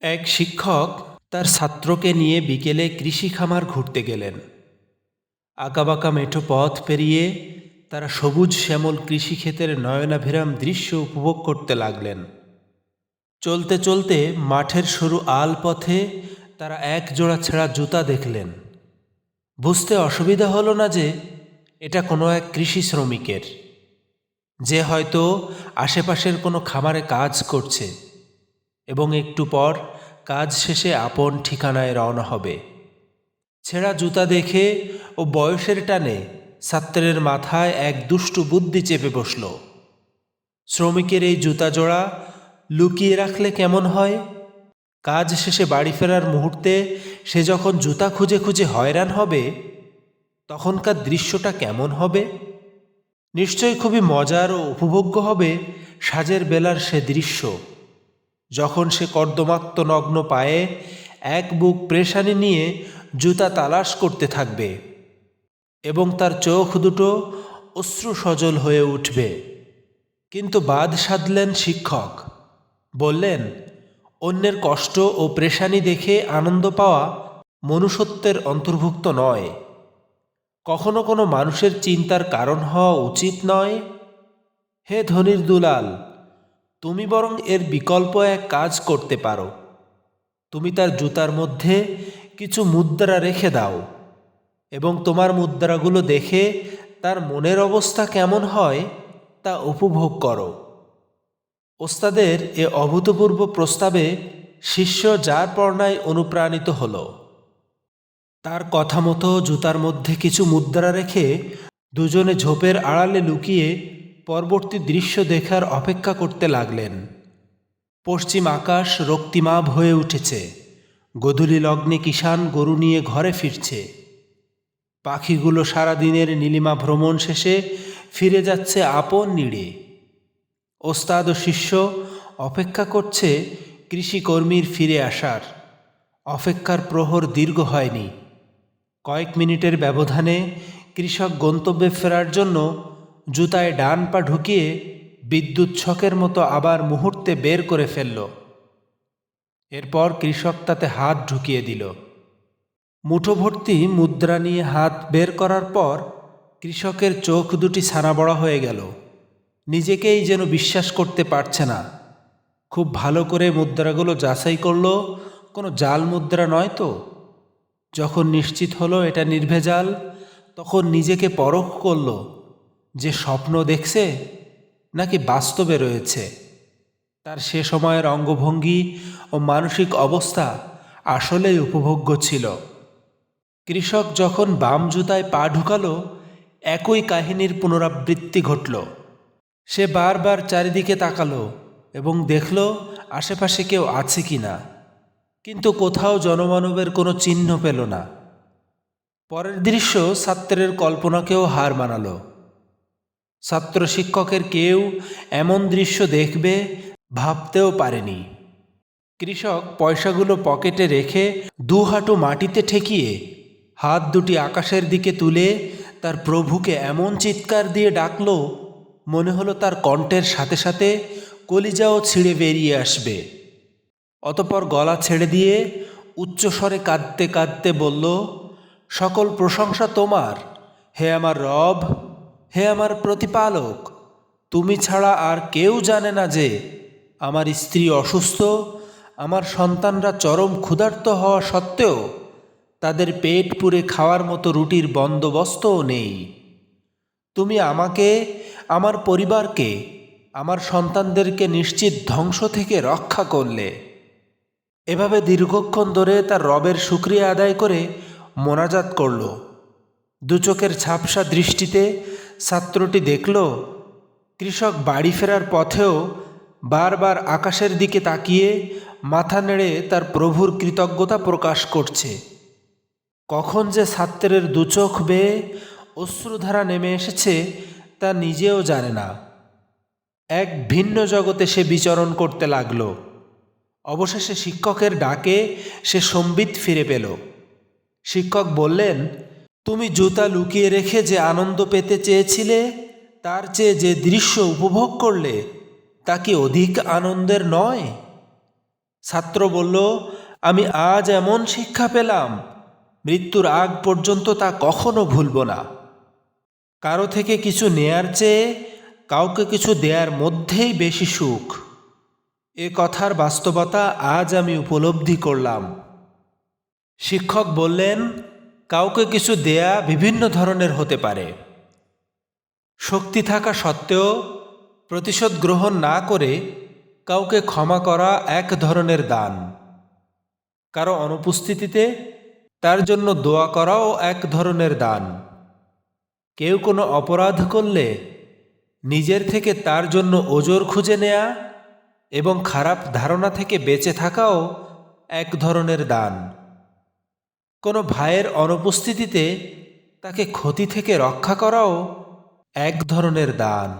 এক শিক্ষক তার ছাত্রকে নিয়ে বিকেলে কৃষি খামার ঘুরতে গেলেন। আঁকাবাঁকা মেঠো পথ পেরিয়ে তারা সবুজ শ্যামল কৃষিক্ষেতের নয়নাভিরাম দৃশ্য উপভোগ করতে লাগলেন। চলতে চলতে মাঠের সরু আল পথে তারা এক জোড়া ছেঁড়া জুতা দেখলেন। বুঝতে অসুবিধা হলো না যে এটা কোনো এক কৃষি শ্রমিকের। যে হয়তো আশেপাশের কোনো খামারে কাজ করছে। এবং একটু পর কাজ শেষে আপন ঠিকানায় রওনা হবে। ছেঁড়া জুতা দেখে ও বয়সের টানে ছাত্রের মাথায় এক দুষ্টু বুদ্ধি চেপে বসল। শ্রমিকের এই জুতা জোড়া লুকিয়ে রাখলে কেমন হয়? কাজ শেষে বাড়ি ফেরার মুহূর্তে সে যখন জুতা খুঁজে খুঁজে হয়রান হবে, তখনকার দৃশ্যটা কেমন হবে? নিশ্চয়ই খুবই মজার ও উপভোগ্য হবে সাজের বেলার সে দৃশ্য। যখন সে কর্দমাক্ত নগ্ন পায়ে এক বুক প্রেশানি নিয়ে জুতা তালাশ করতে থাকবে এবং তার চোখ দুটো অশ্রু সজল হয়ে উঠবে। কিন্তু বাদ সাধলেন শিক্ষক। বললেন, অন্যের কষ্ট ও প্রেশানি দেখে আনন্দ পাওয়া মনুষ্যত্বের অন্তর্ভুক্ত নয়। কখনো কোনো মানুষের চিন্তার কারণ হওয়া উচিত নয়। হে ধনির দুলাল তুমি বরং এর বিকল্প এক কাজ করতে পারো। তুমি তার জুতার মধ্যে কিছু মুদ্রা রেখে দাও এবং তোমার মুদ্রাগুলো দেখে তার মনের অবস্থা কেমন হয় তা উপভোগ করো। ওস্তাদের এ অভূতপূর্ব প্রস্তাবে শিষ্য যার পর্ণায় অনুপ্রাণিত হল। তার কথা মতো জুতার মধ্যে কিছু মুদ্রা রেখে দুজনে ঝোপের আড়ালে লুকিয়ে পরবর্তী দৃশ্য দেখার অপেক্ষা করতে লাগলেন। পশ্চিম আকাশ রক্তিমাভ হয়ে উঠেছে। গধূলি লগ্নে কিষান গরু নিয়ে ঘরে ফিরছে। পাখিগুলো সারাদিনের নীলিমা ভ্রমণ শেষে ফিরে যাচ্ছে আপন নিড়ে। ওস্তাদ ও শিষ্য অপেক্ষা করছে কৃষিকর্মীর ফিরে আসার। অপেক্ষার প্রহর দীর্ঘ হয়নি। কয়েক মিনিটের ব্যবধানে কৃষক গন্তব্যে ফেরার জন্য জুতায় ডান পা ঢুকিয়ে বিদ্যুৎ ছকের মতো আবার মুহূর্তে বের করে ফেলল। এরপর কৃষক তাতে হাত ঢুকিয়ে দিল। মুঠো ভর্তি মুদ্রা নিয়ে হাত বের করার পর কৃষকের চোখ দুটি ছানা বড়া হয়ে গেল। নিজেকেই যেন বিশ্বাস করতে পারছে না। খুব ভালো করে মুদ্রাগুলো যাচাই করল, কোনো জাল মুদ্রা নয় তো। যখন নিশ্চিত হলো এটা নির্ভেজাল, তখন নিজেকে পরখ করল। যে স্বপ্ন দেখছে নাকি বাস্তবে রয়েছে। তার সে সময়ের অঙ্গভঙ্গি ও মানসিক অবস্থা আসলেই উপভোগ্য ছিল। কৃষক যখন বাম জুতায় পা ঢুকালো, একই কাহিনীর পুনরাবৃত্তি ঘটল। সে বারবার চারিদিকে তাকালো এবং দেখল আশেপাশে কেউ আছে কি না কিন্তু কোথাও জনমানবের কোনো চিহ্ন পেল না। পরের দৃশ্য ছাত্রের কল্পনাকেও হার মানালো। ছাত্র শিক্ষকের কেউ এমন দৃশ্য দেখবে ভাবতেও পারেনি। কৃষক পয়সাগুলো পকেটে রেখে দু হাঁটু মাটিতে ঠেকিয়ে হাত দুটি আকাশের দিকে তুলে তার প্রভুকে এমন চিৎকার দিয়ে ডাকলো, মনে হলো তার কণ্ঠের সাথে সাথে কলিজাও ছিঁড়ে বেরিয়ে আসবে। অতপর গলা ছেড়ে দিয়ে উচ্চস্বরে কাঁদতে কাঁদতে বলল, সকল প্রশংসা তোমার। হে আমার রব হে আমার প্রতিপালক, তুমি ছাড়া আর কেউ জানে না যে আমার স্ত্রী অসুস্থ, আমার সন্তানরা চরম ক্ষুধার্ত হওয়া সত্ত্বেও তাদের পেট পুরে খাওয়ার মতো রুটির বন্দোবস্তও নেই। তুমি আমাকে, আমার পরিবারকে, আমার সন্তানদেরকে নিশ্চিত ধ্বংস থেকে রক্ষা করলে। এভাবে দীর্ঘক্ষণ ধরে তার রবের শুক্রিয়া আদায় করে মোনাজাত করল। দু চোখের ঝাপসা দৃষ্টিতে ছাত্রটি দেখল, কৃষক বাড়ি ফেরার পথেও বারবার আকাশের দিকে তাকিয়ে মাথা নেড়ে তার প্রভুর কৃতজ্ঞতা প্রকাশ করছে। কখন যে ছাত্রের দুচোখ বেয়ে অশ্রুধারা নেমে এসেছে তা নিজেও জানে না। এক ভিন্ন জগতে সে বিচরণ করতে লাগল। অবশেষে শিক্ষকের ডাকে সে সম্বিত ফিরে পেল। শিক্ষক বললেন তুমি জুতা লুকিয়ে রেখে যে আনন্দ পেতে চেয়েছিলে, তার চেয়ে যে দৃশ্য উপভোগ করলে, তা কি অধিক আনন্দের নয়? ছাত্র বলল, আমি আজ এমন শিক্ষা পেলাম, মৃত্যুর আগ পর্যন্ত তা কখনো ভুলব না। কারও থেকে কিছু নেয়ার চেয়ে, কাউকে কিছু দেয়ার মধ্যেই বেশি সুখ। এ কথার বাস্তবতা আজ আমি উপলব্ধি করলাম। শিক্ষক বললেন কাউকে কিছু দেয়া বিভিন্ন ধরনের হতে পারে। শক্তি থাকা সত্ত্বেও প্রতিশোধ গ্রহণ না করে কাউকে ক্ষমা করা এক ধরনের দান। কারও অনুপস্থিতিতে তার জন্য দোয়া করাও এক ধরনের দান। কেউ কোনো অপরাধ করলে নিজের থেকে তার জন্য ওজোর খুঁজে নেয়া এবং খারাপ ধারণা থেকে বেঁচে থাকাও এক ধরনের দান। কোনো ভাইয়ের অনুপস্থিতিতে তাকে ক্ষতি থেকে রক্ষা করাও এক ধরনের দান।